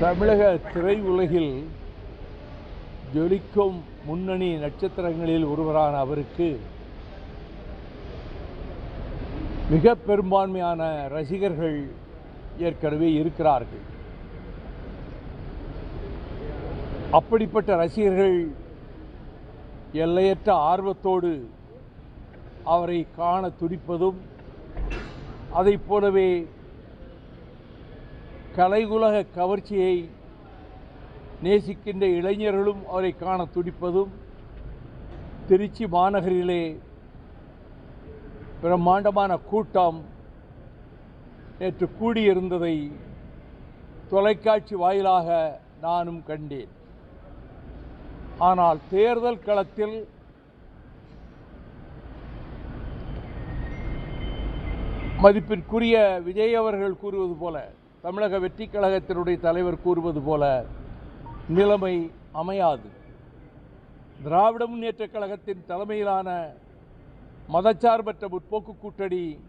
தமிழக திரை உலகில் ஜொலிக்கும் முன்னணி நட்சத்திரங்களில் ஒருவரான அவருக்கு மிக பெரும்பான்மையான ரசிகர்கள் ஏற்கனவே இருக்கிறார்கள். அப்படிப்பட்ட ரசிகர்கள் எல்லையற்ற ஆர்வத்தோடு அவரை காண துடிப்பதும் அதைப் போலவே கலைகுலக கவர்ச்சியை நேசிக்கின்ற இளைஞர்களும் அவரை காண துடிப்பதும் திருச்சி மாநகரிலே பிரம்மாண்டமான கூட்டம் நேற்று கூடியிருந்ததை தொலைக்காட்சி வாயிலாக நானும் கண்டேன். ஆனால் தேர்தல் களத்தில் மதிப்பிற்குரிய விஜய் அவர்கள் கூறுவது போல தமிழக வெற்றி கழகத்தினுடைய தலைவர் கூறுவது போல நிலைமை அமையாது. திராவிட முன்னேற்றக் கழகத்தின் தலைமையிலான மதச்சார்பற்ற முற்போக்கு கூட்டணி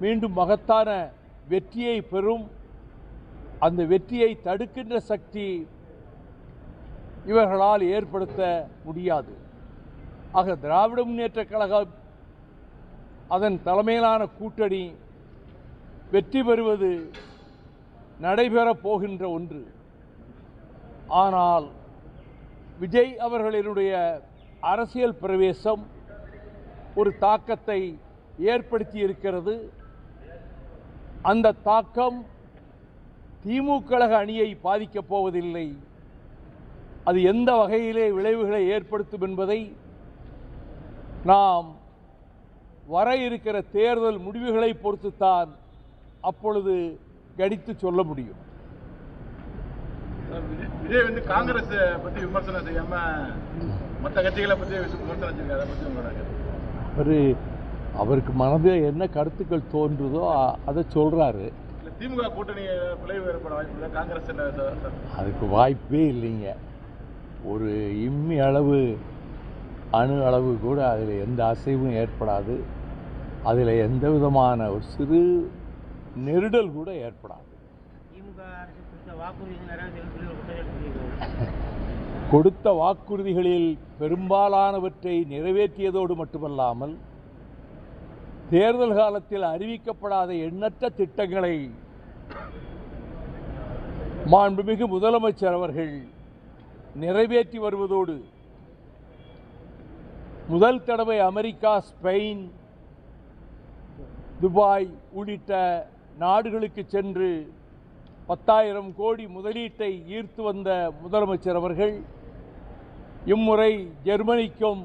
மீண்டும் மகத்தான வெற்றியை பெறும். அந்த வெற்றியை தடுக்கின்ற சக்தி இவர்களால் ஏற்படுத்த முடியாது. ஆக திராவிட முன்னேற்றக் கழகம் அதன் தலைமையிலான கூட்டணி வெற்றி பெறுவது நடைபெறப் போகின்ற ஒன்று. ஆனால் விஜய் அவர்களினுடைய அரசியல் பிரவேசம் ஒரு தாக்கத்தை ஏற்படுத்தி இருக்கிறது அந்த தாக்கம் திமுக கழக அணியை பாதிக்கப் போவதில்லை. அது எந்த வகையிலே விளைவுகளை ஏற்படுத்தும் என்பதை நாம் வர இருக்கிற தேர்தல் முடிவுகளை பொறுத்துத்தான் அப்பொழுது கணித்து சொல்ல முடியும். விஜய் விஜய் வந்து காங்கிரஸ் பத்தி விமர்சனம் செய்யாம மற்ற கட்சிகளை பத்தி விமர்சனம் செஞ்சிருக்காரு அதை பத்தி உங்களோட? அவர் அவருக்கு மனதில் என்ன கருத்துக்கள் தோன்றுதோ அதை சொல்கிறாரு திமுக கூட்டணி பிளவு ஏற்பட வாய்ப்பு காங்கிரஸ்? அதுக்கு வாய்ப்பே இல்லைங்க. ஒரு இம்மி அளவு அணு அளவு கூட அதில் எந்த அசைவும் ஏற்படாது. அதில் எந்த விதமான ஒரு சிறு நெருடல் கூட ஏற்படாது. கொடுத்த வாக்குறுதிகளில் பெரும்பாலானவற்றை நிறைவேற்றியதோடு மட்டுமல்லாமல் தேர்தல் காலத்தில் அறிவிக்கப்படாத எண்ணற்ற திட்டங்களை மாண்புமிகு முதலமைச்சர் அவர்கள் நிறைவேற்றி வருவதோடு முதல் தடவை அமெரிக்கா ஸ்பெயின் துபாய் உள்ளிட்ட நாடுகளுக்கு சென்று பத்தாயிரம் கோடி முதலீட்டை ஈர்த்து வந்த முதலமைச்சர் அவர்கள் இம்முறை ஜெர்மனிக்கும்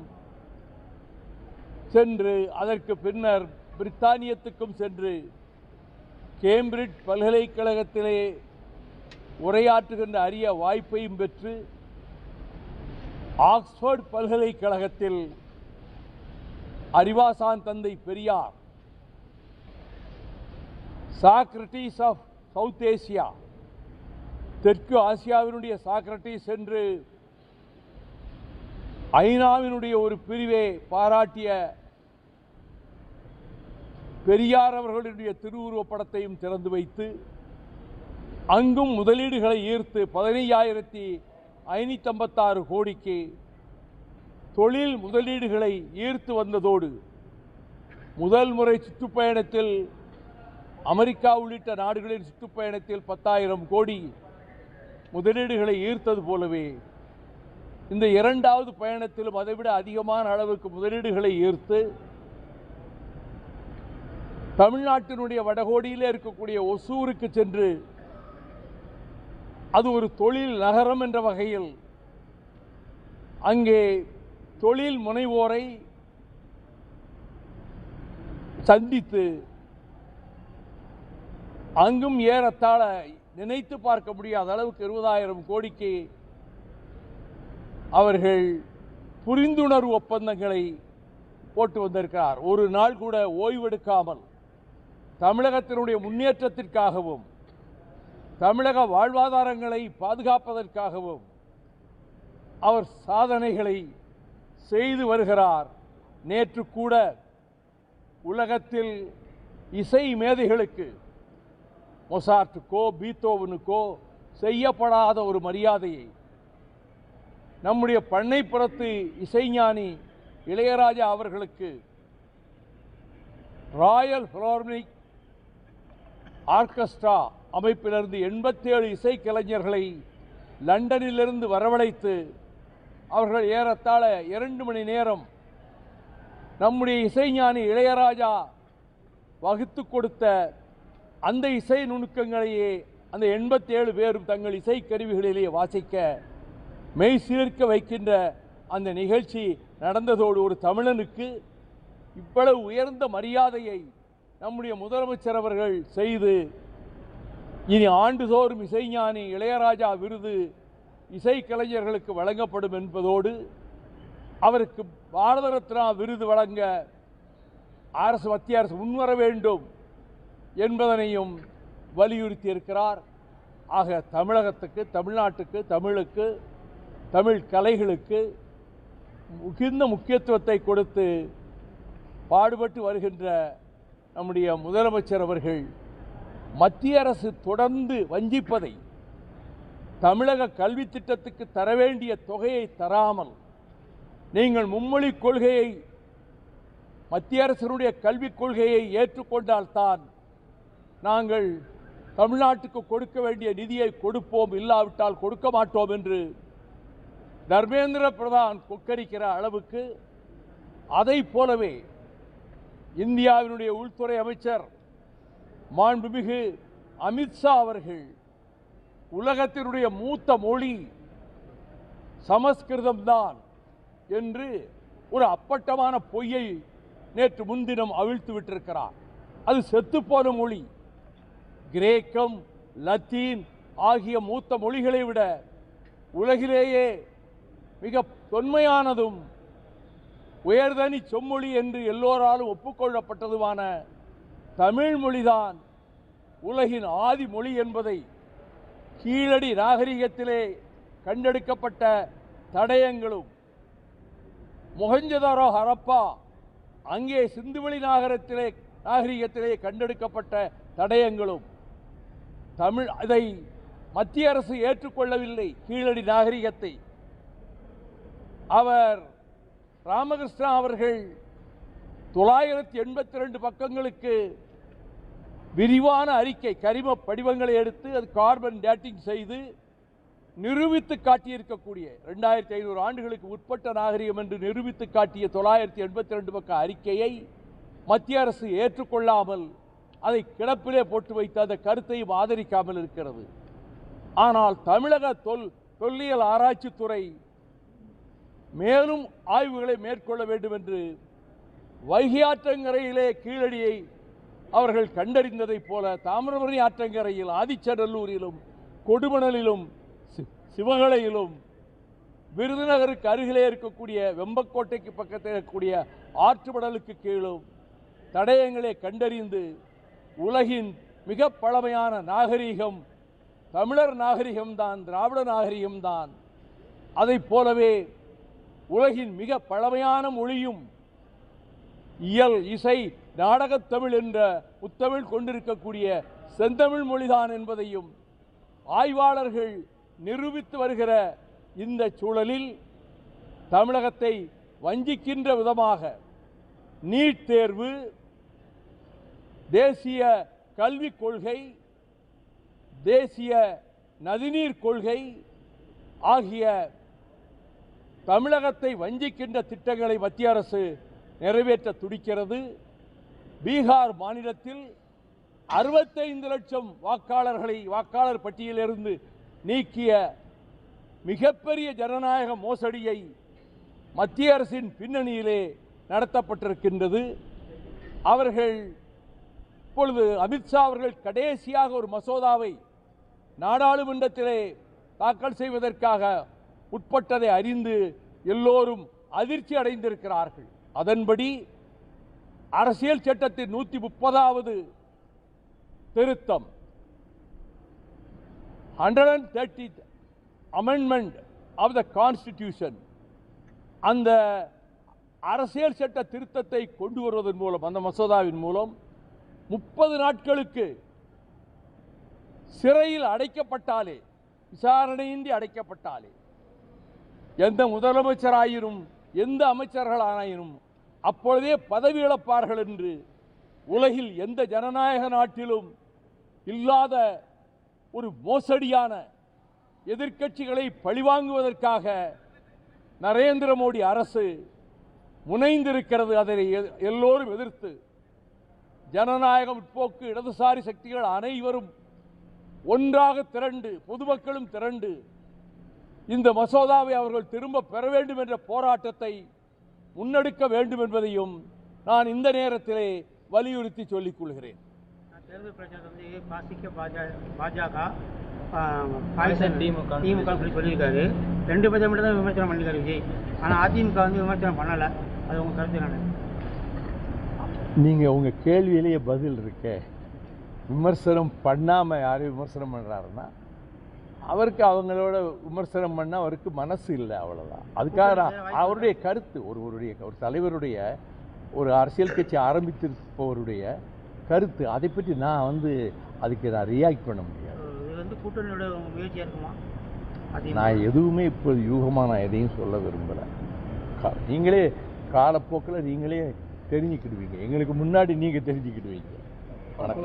சென்று அதற்கு பின்னர் பிரித்தானியத்துக்கும் சென்று கேம்பிரிட்ஜ் பல்கலைக்கழகத்திலே உரையாற்றுகின்ற அரிய வாய்ப்பையும் பெற்று ஆக்ஸ்போர்ட் பல்கலைக்கழகத்தில் அறிவாசான் தந்தை Periyar Socrates of South Asia. தெற்கு ஆசியாவினுடைய சாக்ரட்டிஸ் என்று ஐநாவினுடைய ஒரு பிரிவை பாராட்டிய பெரியார் அவர்களுடைய திருவுருவப் படத்தையும் திறந்து வைத்து அங்கும் முதலீடுகளை ஈர்த்து பதினையாயிரத்தி ஐநூற்றி ஐம்பத்தாறு கோடிக்கு தொழில் முதலீடுகளை ஈர்த்து வந்ததோடு முதல் முறை சுற்றுப்பயணத்தில் அமெரிக்கா உள்ளிட்ட நாடுகளின் சுற்றுப்பயணத்தில் பத்தாயிரம் கோடி முதலீடுகளை ஈர்த்தது போலவே இந்த இரண்டாவது பயணத்திலும் அதைவிட அதிகமான அளவுக்கு முதலீடுகளை ஈர்த்து தமிழ்நாட்டினுடைய வடகோடியிலே இருக்கக்கூடிய ஒசூருக்கு சென்று அது ஒரு தொழில் நகரம் என்ற வகையில் அங்கே தொழில் முனைவோரை சந்தித்து அங்கும் ஏறத்தாழ நினைத்து பார்க்க முடியாத அளவுக்கு இருபதாயிரம் கோடிக்கு அவர்கள் புரிந்துணர்வு ஒப்பந்தங்களை போட்டு வந்திருக்கிறார். ஒரு நாள் கூட ஓய்வெடுக்காமல் தமிழகத்தினுடைய முன்னேற்றத்திற்காகவும் தமிழக வாழ்வாதாரங்களை பாதுகாப்பதற்காகவும் அவர் சாதனைகளை செய்து வருகிறார். நேற்று கூட உலகத்தில் இசை மேதைகளுக்கு மொசார்ட்டுக்கோ பீத்தோவனுக்கோ செய்யப்படாத ஒரு மரியாதையை. நம்முடைய பண்ணைப்புறத்து இசைஞானி இளையராஜா அவர்களுக்கு ராயல் ஃபிலோர்மிக் ஆர்கெஸ்ட்ரா அமைப்பிலிருந்து எண்பத்தேழு இசைக்கலைஞர்களை லண்டனிலிருந்து வரவழைத்து அவர்கள் ஏறத்தாழ இரண்டு மணி நேரம் நம்முடைய இசைஞானி இளையராஜா வகுத்து கொடுத்த அந்த இசை நுணுக்கங்களையே அந்த எண்பத்தேழு பேரும் தங்கள் இசைக்கருவிகளிலே வாசிக்க மெய் சீர்க்க வைக்கின்ற அந்த நிகழ்ச்சி நடந்ததோடு ஒரு தமிழனுக்கு இவ்வளவு உயர்ந்த மரியாதையை நம்முடைய முதலமைச்சர் அவர்கள் செய்து இனி ஆண்டுதோறும் இசைஞானி இளையராஜா விருது இசைக்கலைஞர்களுக்கு வழங்கப்படும் என்பதோடு அவருக்கு பாரத ரத்னா விருது வழங்க அரசு மத்திய அரசு முன்வர வேண்டும். என்பதனையும் வலியுறுத்தி இருக்கிறார் ஆக தமிழகத்துக்கு தமிழ்நாட்டுக்கு தமிழுக்கு தமிழ் கலைகளுக்கு மிகுந்த முக்கியத்துவத்தை கொடுத்து பாடுபட்டு வருகின்ற நம்முடைய முதலமைச்சர் அவர்கள் மத்திய அரசு தொடர்ந்து வஞ்சிப்பதை தமிழக கல்வி திட்டத்துக்கு தர வேண்டிய தொகையை தராமல் நீங்கள் மும்மொழி கொள்கையை மத்திய அரசினுடைய கல்விக் கொள்கையை ஏற்றுக்கொண்டால்தான் நாங்கள் தமிழ்நாட்டுக்கு கொடுக்க வேண்டிய நிதியை கொடுப்போம் இல்லாவிட்டால் கொடுக்க மாட்டோம் என்று தர்மேந்திர பிரதான் கொக்கரிக்கிற அளவுக்கு அதை போலவே இந்தியாவினுடைய உள்துறை அமைச்சர் மாண்புமிகு அமித்ஷா அவர்கள் உலகத்தினுடைய மூத்த மொழி சமஸ்கிருதம்தான் என்று ஒரு அப்பட்டமான பொய்யை நேற்று முன்தினம் அவிழ்த்து விட்டிருக்கிறார். அது செத்துப்போன மொழி. கிரேக்கம் லத்தீன் ஆகிய மூத்த மொழிகளை விட உலகிலேயே மிக தொன்மையானதும் உயர்தனி செம்மொழி என்று எல்லோராலும் ஒப்புக்கொள்ளப்பட்டதுமான தமிழ் மொழிதான் உலகின் ஆதி மொழி என்பதை கீழடி நாகரிகத்திலே கண்டெடுக்கப்பட்ட தடயங்களும். மொஹஞ்சதாரோ ஹரப்பா அங்கே சிந்துவெளி நாகரத்திலே நாகரிகத்திலே கண்டெடுக்கப்பட்ட தடயங்களும். தமிழ் அதை மத்திய அரசு ஏற்றுக்கொள்ளவில்லை கீழடி நாகரிகத்தை. அவர் ராமகிருஷ்ணா அவர்கள் தொள்ளாயிரத்தி எண்பத்தி ரெண்டு பக்கங்களுக்கு விரிவான அறிக்கை கரிம படிவங்களை எடுத்து அது கார்பன் டேட்டிங் செய்து நிரூபித்து காட்டியிருக்கக்கூடிய ரெண்டாயிரத்தி ஐநூறு ஆண்டுகளுக்கு உட்பட்ட நாகரிகம் என்று நிரூபித்து காட்டிய தொள்ளாயிரத்தி எண்பத்தி ரெண்டு பக்க அறிக்கையை மத்திய அரசு ஏற்றுக்கொள்ளாமல் அதை கிடப்பிலே போட்டு வைத்து அந்த கருத்தையும் ஆதரிக்காமல் இருக்கிறது. ஆனால் தமிழக தொல் தொல்லியல் ஆராய்ச்சித்துறை மேலும் ஆய்வுகளை மேற்கொள்ள வேண்டும் என்று வைகை ஆற்றங்கரையிலே கீழடியை அவர்கள் கண்டறிந்ததைப் போல தாமிரபரணி ஆற்றங்கரையில் ஆதிச்சநல்லூரிலும் கொடுமணலிலும் சி- சிவகலையிலும் விருதுநகருக்கு அருகிலே இருக்கக்கூடிய வெம்பக்கோட்டைக்கு பக்கத்தில் இருக்கக்கூடிய ஆற்றுமடலுக்கு கீழும் தடயங்களை கண்டறிந்து உலகின் மிக பழமையான நாகரிகம் தமிழர் நாகரிகம்தான் திராவிட நாகரிகம்தான் அதைப் போலவே உலகின் மிக பழமையான மொழியும் இயல் இசை நாடகத் தமிழ் என்ற முத்தமிழ் கொண்டிருக்கக்கூடிய செந்தமிழ் மொழிதான் என்பதையும் ஆய்வாளர்கள் நிரூபித்து வருகிற இந்த சூழலில் தமிழகத்தை வஞ்சிக்கின்ற விதமாக நீட் தேர்வு தேசிய கல்விக் கொள்கை தேசிய நதிநீர் கொள்கை ஆகிய தமிழகத்தை வஞ்சிக்கின்ற திட்டங்களை மத்திய அரசு நிறைவேற்ற துடிக்கிறது. பீகார் மாநிலத்தில் அறுபத்தைந்து லட்சம் வாக்காளர்களை வாக்காளர் பட்டியலிருந்து நீக்கிய மிகப்பெரிய ஜனநாயக மோசடியை மத்திய அரசின் பின்னணியிலே நடத்தப்பட்டிருக்கின்றது. அவர்கள் இப்பொழுது அமித்ஷா அவர்கள் கடைசியாக ஒரு மசோதாவை நாடாளுமன்றத்திலே தாக்கல் செய்வதற்காக உட்பட்டதை அறிந்து எல்லோரும் அதிர்ச்சி அடைந்திருக்கிறார்கள். அதன்படி அரசியல் சட்டத்தின் நூற்றி முப்பதாவது திருத்தம் hundred and thirty amendment of the constitution அந்த அரசியல் சட்ட திருத்தத்தை கொண்டு வருவதன் மூலம் அந்த மசோதாவின் மூலம் முப்பது நாட்களுக்கு சிறையில் அடைக்கப்பட்டாலே விசாரணையின்றி அடைக்கப்பட்டாலே எந்த முதலமைச்சராயினும் எந்த அமைச்சர்களானாயினும் அப்பொழுதே பதவி இழப்பார்கள் என்று உலகில் எந்த ஜனநாயக நாட்டிலும் இல்லாத ஒரு மோசடியான எதிர்க்கட்சிகளை பழிவாங்குவதற்காக நரேந்திர மோடி அரசு முனைந்திருக்கிறது அதனை எ- எல்லோரும் எதிர்த்து. ஜனநாயக முற்போக்கு இடதுசாரி சக்திகள் அனைவரும் ஒன்றாக திரண்டு பொதுமக்களும் திரண்டு இந்த மசோதாவை அவர்கள் திரும்ப பெற வேண்டும் என்ற போராட்டத்தை முன்னெடுக்க வேண்டும் என்பதையும் நான் இந்த நேரத்திலே வலியுறுத்தி சொல்லிக் கொள்கிறேன். பாஜக பாஜக பாகிஸ்தான் திமுக திமுக சொல்லி சொல்லியிருக்காரு. ரெண்டு பேரை மட்டும் தான் விமர்சனம் பண்ணியிருக்காரு விஜய். ஆனால் அதிமுக வந்து விமர்சனம் பண்ணலை. அது உங்க கருத்து என்ன நீங்கள் உங்கள் கேள்வியிலேயே பதில் இருக்கே. விமர்சனம் பண்ணாமல் யாரையும் விமர்சனம் பண்ணுறாருன்னா அவருக்கு அவங்களோட விமர்சனம் பண்ண அவருக்கு மனசு இல்லை அவ்வளோதான் அதுக்காக நான் அவருடைய கருத்து ஒருவருடைய ஒரு தலைவருடைய ஒரு அரசியல் கட்சி ஆரம்பித்திருப்பவருடைய கருத்து அதை பற்றி நான் வந்து அதுக்கு நான் ரியாக்ட் பண்ண முடியாது. இது வந்து கூட்டணியோட முயற்சியாக இருக்குமா? அதிமுக நான் எதுவுமே இப்போது யூகமாக நான் எதையும் சொல்ல விரும்பலை. நீங்களே காலப்போக்கில் நீங்களே தெரிஞ்சுக்கிடுவீங்க. எங்களுக்கு முன்னாடி நீங்கள் தெரிஞ்சுக்கிடுவீங்க. வணக்கம்.